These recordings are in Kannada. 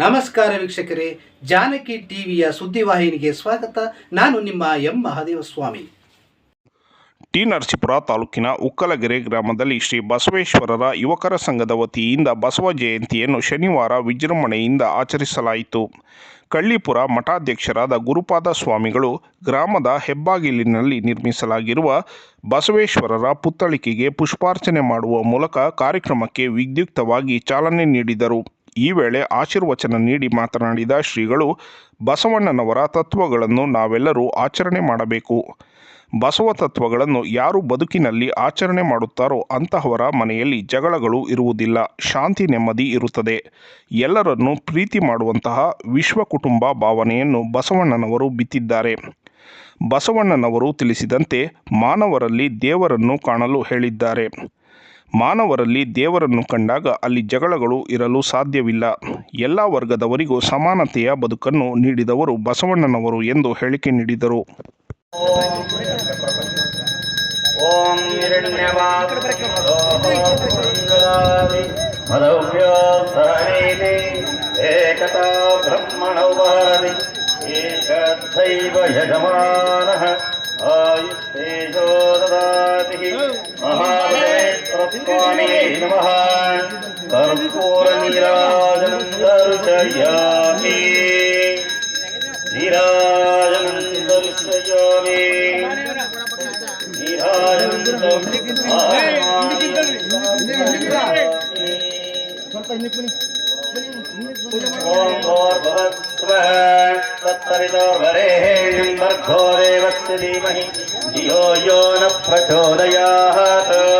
ನಮಸ್ಕಾರ ವೀಕ್ಷಕರೇ, ಜಾನಕಿ ಟಿವಿಯ ಸುದ್ದಿವಾಹಿನಿಗೆ ಸ್ವಾಗತ. ನಾನು ನಿಮ್ಮ ಎಂ. ಮಹಾದೇವ ಸ್ವಾಮಿ ಟಿ. ನರಸೀಪುರ ತಾಲೂಕಿನ ಉಕ್ಕಲಗೆರೆ ಗ್ರಾಮದಲ್ಲಿ ಶ್ರೀ ಬಸವೇಶ್ವರರ ಯುವಕರ ಸಂಘದ ವತಿಯಿಂದ ಬಸವ ಜಯಂತಿಯನ್ನು ಶನಿವಾರ ವಿಜೃಂಭಣೆಯಿಂದ ಆಚರಿಸಲಾಯಿತು. ಕಳ್ಳಿಪುರ ಮಠಾಧ್ಯಕ್ಷರಾದ ಗುರುಪಾದ ಸ್ವಾಮಿಗಳು ಗ್ರಾಮದ ಹೆಬ್ಬಾಗಿಲಿನಲ್ಲಿ ನಿರ್ಮಿಸಲಾಗಿರುವ ಬಸವೇಶ್ವರರ ಪುತ್ಥಳಿಕೆಗೆ ಪುಷ್ಪಾರ್ಚನೆ ಮಾಡುವ ಮೂಲಕ ಕಾರ್ಯಕ್ರಮಕ್ಕೆ ವಿದ್ಯುಕ್ತವಾಗಿ ಚಾಲನೆ ನೀಡಿದರು. ಈ ವೇಳೆ ಆಶೀರ್ವಚನ ನೀಡಿ ಮಾತನಾಡಿದ ಶ್ರೀಗಳು, ಬಸವಣ್ಣನವರ ತತ್ವಗಳನ್ನು ನಾವೆಲ್ಲರೂ ಆಚರಣೆ ಮಾಡಬೇಕು. ಬಸವ ತತ್ವಗಳನ್ನು ಯಾರು ಬದುಕಿನಲ್ಲಿ ಆಚರಣೆ ಮಾಡುತ್ತಾರೋ ಅಂತಹವರ ಮನೆಯಲ್ಲಿ ಜಗಳಗಳು ಇರುವುದಿಲ್ಲ, ಶಾಂತಿ ನೆಮ್ಮದಿ ಇರುತ್ತದೆ. ಎಲ್ಲರನ್ನೂ ಪ್ರೀತಿ ಮಾಡುವಂತಹ ವಿಶ್ವ ಕುಟುಂಬ ಭಾವನೆಯನ್ನು ಬಸವಣ್ಣನವರು ಬಿತ್ತಿದ್ದಾರೆ. ಬಸವಣ್ಣನವರು ತಿಳಿಸಿದಂತೆ ಮಾನವರಲ್ಲಿ ದೇವರನ್ನು ಕಾಣಲು ಹೇಳಿದ್ದಾರೆ. ಮಾನವರಲ್ಲಿ ದೇವರನ್ನು ಕಂಡಾಗ ಅಲ್ಲಿ ಜಗಳಗಳು ಇರಲು ಸಾಧ್ಯವಿಲ್ಲ. ಎಲ್ಲ ವರ್ಗದವರಿಗೂ ಸಮಾನತೆಯ ಬದುಕನ್ನು ನೀಡಿದವರು ಬಸವಣ್ಣನವರು ಎಂದು ಹೇಳಿಕೆ ನೀಡಿದರು. ॐ नमः। कर्पूरनीराजनं दर्शयामि। नीराजनं दर्शयामि। भर्गो देवस्य धीमहि। धियो यो न प्रचोदयात्।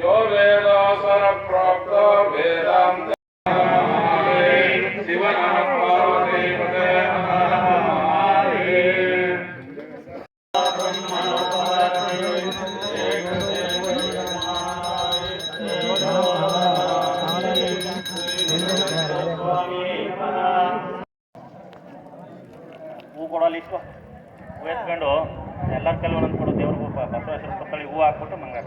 यो वेदासरप्राप्तो वेदान्त शिवनः पार्वतीपते ಹೂ ಕೊಡೋಲ್ಲಿ ಇಸ್ಕೊ ಹೂ ಎತ್ಕೊಂಡು ಎಲ್ಲರ ಕೈಲಿ ಒಂದೊಂದು ಕೊಡು ದೇವ್ರಿಗೆ ಹೂ ಬಸವೇಶ್ವರ ಪುತ್ತಳಿ ಹೂ ಹಾಕ್ಬಿಟ್ಟು ಮಂಗಾಕ